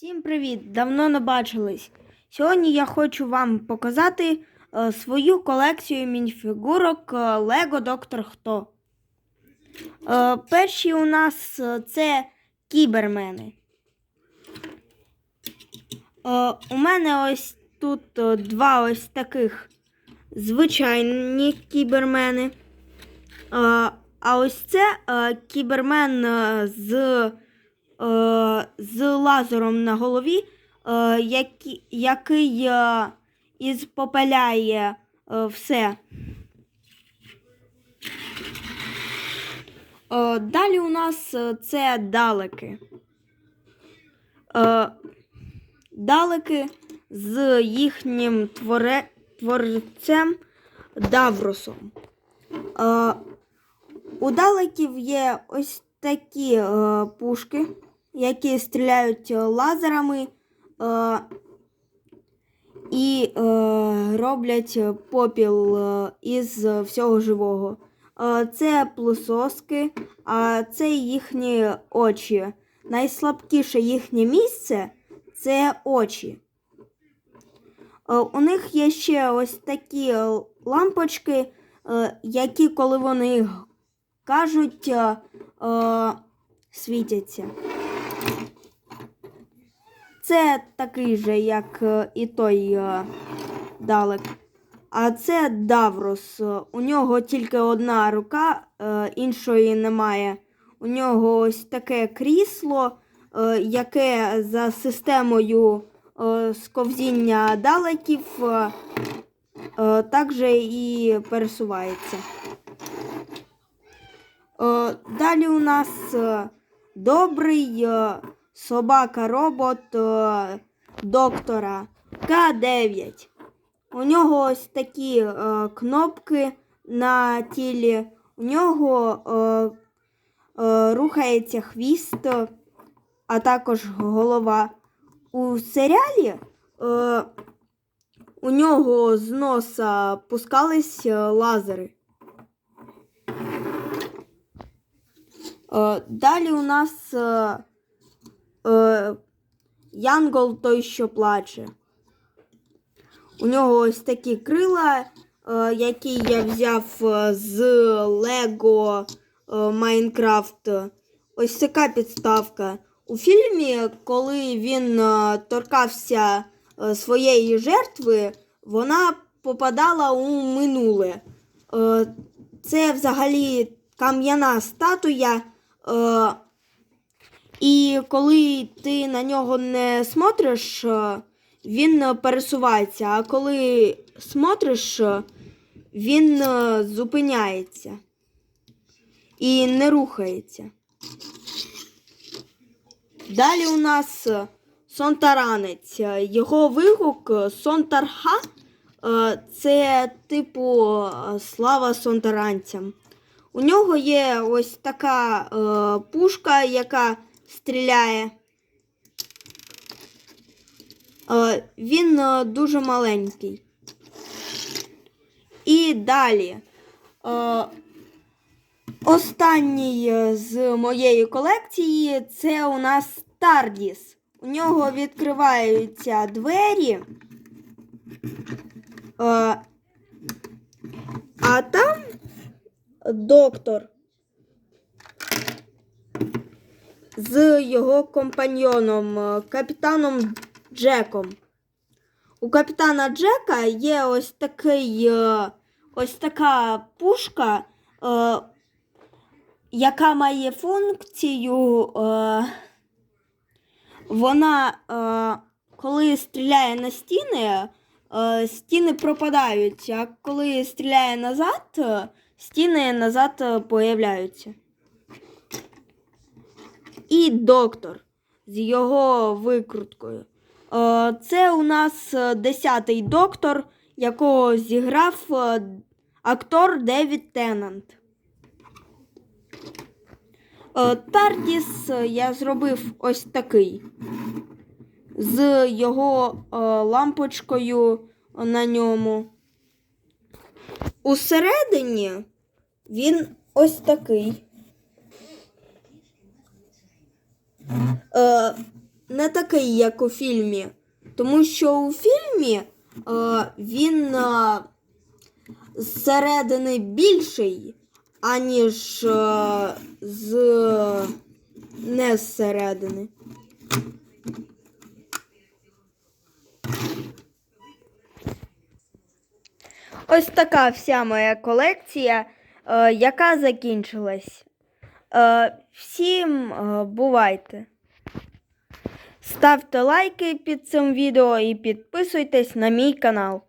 Всім привіт! Давно не бачились. Сьогодні я хочу вам показати е, свою колекцію мініфігурок е, Lego Доктор Хто. Е, перші у нас е, це кібермени. Е, у мене ось тут е, два ось таких звичайні кібермени. Е, а ось це е, кібермен з з лазером на голові, е, який, е, із попеляє е, все. Е, далі у нас е, це далеки. Е, далеки з їхнім творе, творцем Давросом. Е, у далеків є ось такі е, пушки, які стріляють е, лазерами е, і е, роблять попіл із всього живого. Це плусоски, а це їхні очі. Найслабкіше їхнє місце це очі. У них є ще ось такі лампочки, які, коли вони кажуть, світяться. Це такий же, як е, і той е, далек. А це Даврос. У нього тільки одна рука, е, іншої немає. У нього ось таке крісло, яке за системою сковзіння далеків також і пересувається. Далі у нас добрий е, собака-робот е, доктора К9. У нього ось такі е, кнопки на тілі. У нього е, е, рухається хвіст, а також голова. У серіалі е, у нього з носа пускались е, лазери. Е, Далі у нас е, Янгол той, що плаче. У нього ось такі крила, е, які я взяв е, з Лего е, Майнкрафт. Ось така підставка. У фільмі, коли він е, торкався своєї жертви, вона попадала у минуле. Це взагалі кам'яна статуя. І коли ти на нього не смотриш, е, він е, пересувається, а коли смотриш, е, він зупиняється і не рухається. Далі у нас сонтаранець. Його вигук сонтарха це типу слава сонтаранцям. У нього є ось така пушка, яка стріляє. Е, він е, дуже маленький. І далі. Е, останній з моєї колекції це у нас Тардіс. У нього відкриваються двері. А там доктор з його компаньйоном, е, капітаном Джеком. У капітана Джека є ось такий, е, ось така пушка, е, яка має функцію. Вона, коли стріляє на стіни, стіни пропадають, а коли стріляє назад, стіни назад появляються. І доктор з його викруткою. Е, Це у нас е, десятий доктор, якого зіграв е, актор Девід Теннант. Тардіс я зробив ось такий. З його лампочкою на ньому. Усередині він ось такий. Е, не такий, як у фільмі. Тому що у фільмі е, він е, зсередини більший, аніж е, з не зсередини. Ось така вся моя колекція, е, яка закінчилась. Е, всім е, бувайте! Ставте лайки під цим відео і підписуйтесь на мій канал.